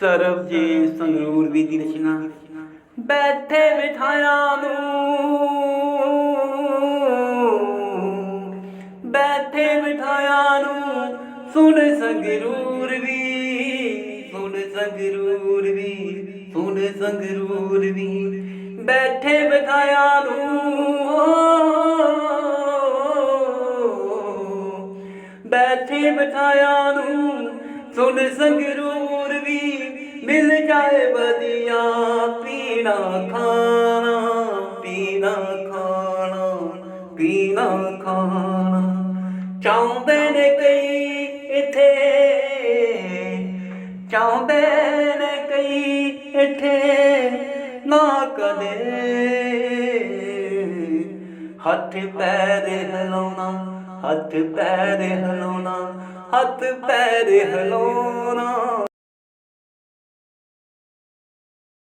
ਸਰਬਜੀਤ ਸੰਗਰੂਰ ਵੀ ਦੀ ਰਚਨਾ। ਬੈਠੇ ਬਿਠਾਇਆ ਨੂੰ। ਬੈਠੇ ਬਿਠਾਇਆ ਨੂੰ ਸੁਣ ਸੰਗਰੂਰ ਵੀ, ਸੁਣ ਸੰਗਰੂਰ ਵੀ, ਸੁਣ ਸੰਗਰੂਰ ਵੀ। ਬੈਠੇ ਬਿਠਾਇਆ ਨੂੰ। ਬੈਠੇ ਬਿਠਾਇਆ ਨੂੰ ਸੁਣ ਸੰਗਰੂਰ ਵੀ ਮਿਲ ਜਾਏ ਵਧੀਆ ਪੀਣਾ ਖਾਣਾ ਪੀਣਾ ਖਾਣਾ ਪੀਣਾ ਖਾਣਾ। ਚਾਹੁੰਦੇ ਨੇ ਕਈ ਇੱਥੇ, ਚਾਹੁੰਦੇ ਨੇ ਕਈ ਇੱਥੇ ਨਾ ਕਦੇ। ਹੱਥ ਪੈਰ ਹਿਲਾਉਣਾ ਹੱਥ ਪੈਰ ਹਿਲਾਉਣਾ ਹੱਥ ਪੈਰ ਹਿਲਾਉਣਾ।